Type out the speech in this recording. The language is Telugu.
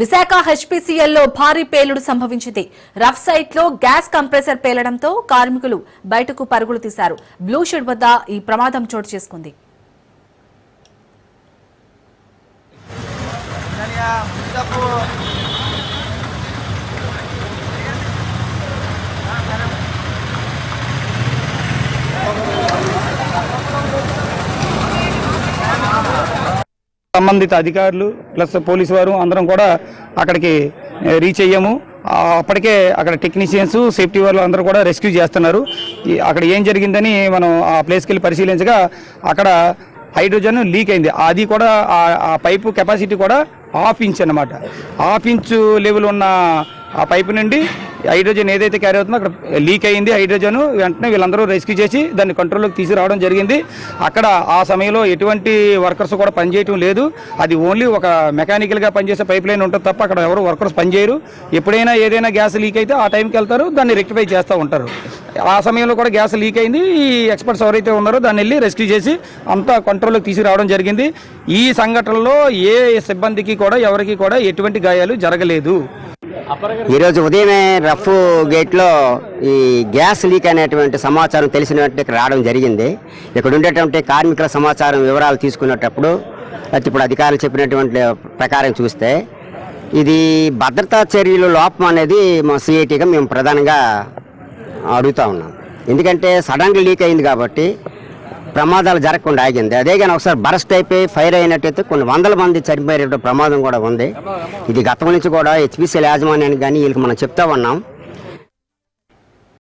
విశాఖ హెచ్పీసీఎల్లో భారీ పేలుడు సంభవించింది. రఫ్ సైట్లో గ్యాస్ కంప్రెసర్ పేలడంతో కార్మికులు బయటకు పరుగులు తీశారు. బ్లూ షెడ్ వద్ద ఈ ప్రమాదం చోటు చేసుకుంది. సంబంధిత అధికారులు ప్లస్ పోలీసు వారు అందరం కూడా అక్కడికి రీచ్ అయ్యాము. అప్పటికే అక్కడ టెక్నీషియన్స్ సేఫ్టీ వాళ్ళు అందరూ కూడా రెస్క్యూ చేస్తున్నారు. అక్కడ ఏం జరిగిందని మనం ఆ ప్లేస్కి వెళ్ళి పరిశీలించగా అక్కడ హైడ్రోజన్ లీక్ అయింది. అది కూడా ఆ- పైపు కెపాసిటీ కూడా హాఫ్ ఇంచ్ అనమాట హాఫ్ ఇంచ్ లెవెల్ ఉన్న ఆ పైపు నుండి హైడ్రోజన్ ఏదైతే క్యారీ అవుతుందో అక్కడ లీక్ అయింది హైడ్రోజన్ వెంటనే వీళ్ళందరూ రెస్క్యూ చేసి దాన్ని కంట్రోల్లోకి తీసుకురావడం జరిగింది. అక్కడ ఆ సమయంలో ఎటువంటి వర్కర్స్ కూడా పనిచేయటం లేదు. అది ఓన్లీ ఒక మెకానికల్గా పనిచేసే పైప్ లైన్ ఉంటుంది తప్ప అక్కడ ఎవరు వర్కర్స్ పనిచేయరు. ఎప్పుడైనా ఏదైనా గ్యాస్ లీక్ అయితే ఆ టైంకి వెళ్తారు దాన్ని రెక్టిఫై చేస్తూ ఉంటారు. ఆ సమయంలో కూడా గ్యాస్ లీక్ అయింది. ఈ ఎక్స్పర్ట్స్ ఎవరైతే ఉన్నారో దాన్ని వెళ్ళి రెస్క్యూ చేసి అంతా కంట్రోల్లోకి తీసుకురావడం జరిగింది. ఈ సంఘటనలో ఏ సిబ్బందికి కూడా ఎవరికి కూడా ఎటువంటి గాయాలు జరగలేదు. ఈరోజు ఉదయమే రఫ్ గేట్లో ఈ గ్యాస్ లీక్ అనేటువంటి సమాచారం తెలిసిన ఇక్కడ రావడం జరిగింది. ఇక్కడ ఉండేటువంటి కార్మికుల సమాచారం వివరాలు తీసుకునేటప్పుడు ఇప్పుడు అధికారులు చెప్పినటువంటి ప్రకారం చూస్తే ఇది భద్రతా చర్యలు లోపం అనేది మా సిఐటీగా మేము ప్రధానంగా అడుగుతూ ఉన్నాం. ఎందుకంటే సడన్గా లీక్ అయింది కాబట్టి ప్రమాదాలు జరగకుండా ఆగింది. అదే కానీ ఒకసారి బరస్ట్ అయిపోయి ఫైర్ అయినట్టయితే కొన్ని వందల మంది చనిపోయేట ప్రమాదం కూడా ఉంది. ఇది గతం నుంచి కూడా హెచ్పిసిఎల్ యాజమాన్యానికి కానీ వీళ్ళకి మనం చెప్తా ఉన్నాం.